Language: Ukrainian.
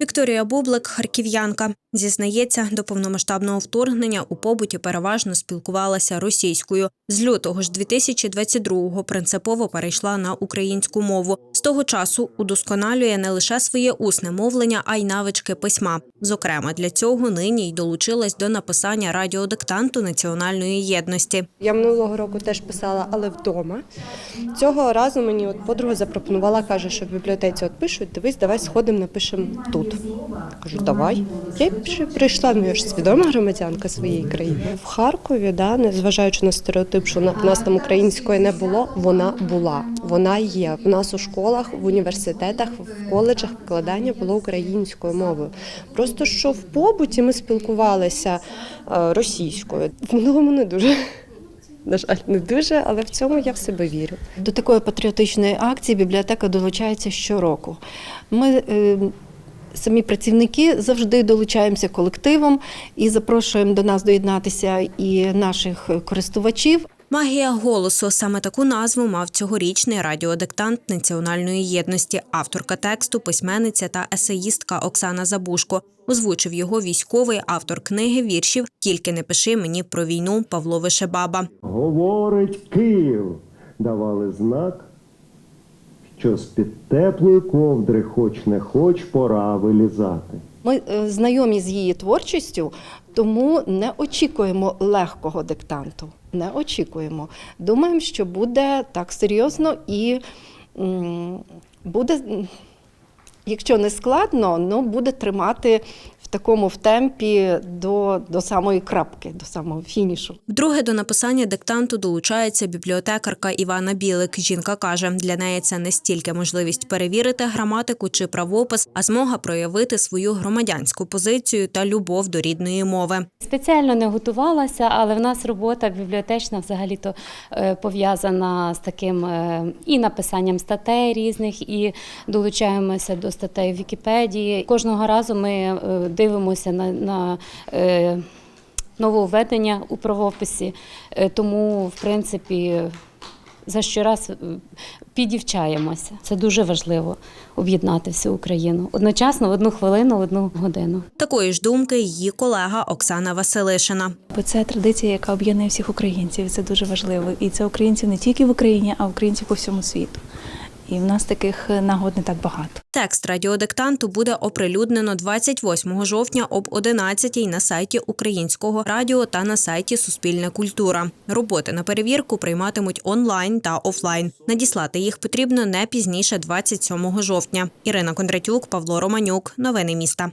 Вікторія Бублик, харків'янка, зізнається, до повномасштабного вторгнення у побуті переважно спілкувалася російською. З лютого ж 2022-го принципово перейшла на українську мову. Того часу удосконалює не лише своє усне мовлення, а й навички письма. Зокрема, для цього нині й долучилась до написання радіодиктанту національної єдності. Я минулого року теж писала, але вдома. Цього разу мені от подруга запропонувала, каже, що в бібліотеці от пишуть, дивись, давай сходимо, напишемо тут. Кажу, давай. Я прийшла, ну я ж свідома громадянка своєї країни. В Харкові, да, незважаючи на стереотип, що в нас там української не було, вона була. Вона є. В нас у школах, в університетах, в коледжах викладання було українською мовою. Просто що в побуті ми спілкувалися е, російською. В минулому не дуже. На жаль, не дуже, але в цьому я в себе вірю. До такої патріотичної акції бібліотека долучається щороку. Ми е, самі працівники завжди долучаємося колективом і запрошуємо до нас доєднатися і наших користувачів. Магія голосу саме таку назву мав цьогорічний радіодиктант національної єдності. Авторка тексту, письменниця та есеїстка Оксана Забушко. Озвучив його військовий автор книги віршів Тільки не пиши мені про війну Павло Вишебаба. Говорить Київ, давали знак, що з-під теплої ковдри хоч не хоч пора вилізати. Ми е, знайомі з її творчістю, тому не очікуємо легкого диктанту. Не очікуємо. Думаємо, що буде так серйозно і буде, якщо не складно, ну буде тримати такому в темпі до, до самої крапки, до самого фінішу. Вдруге до написання диктанту долучається бібліотекарка Івана Білик. Жінка каже, для неї це не стільки можливість перевірити граматику чи правопис, а змога проявити свою громадянську позицію та любов до рідної мови. Спеціально не готувалася, але в нас робота бібліотечна взагалі-то е, пов'язана з таким е, і написанням статей різних, і долучаємося до статей в Вікіпедії. Кожного разу ми е, дивимося на, на е, нововведення у правописі, Е, тому, в принципі, за щораз е, підівчаємося. Це дуже важливо об'єднати всю Україну одночасно в одну хвилину, в одну годину. Такої ж думки її колега Оксана Василишина. Бо це традиція, яка об'єднує всіх українців. і Це дуже важливо. І це українців не тільки в Україні, а українців по всьому світу. І в нас таких нагод не так багато. Текст радіодиктанту буде оприлюднено 28 жовтня об 11 на сайті Українського радіо та на сайті Суспільна культура. Роботи на перевірку прийматимуть онлайн та офлайн. Надіслати їх потрібно не пізніше 27 жовтня. Ірина Кондратюк, Павло Романюк. Новини міста.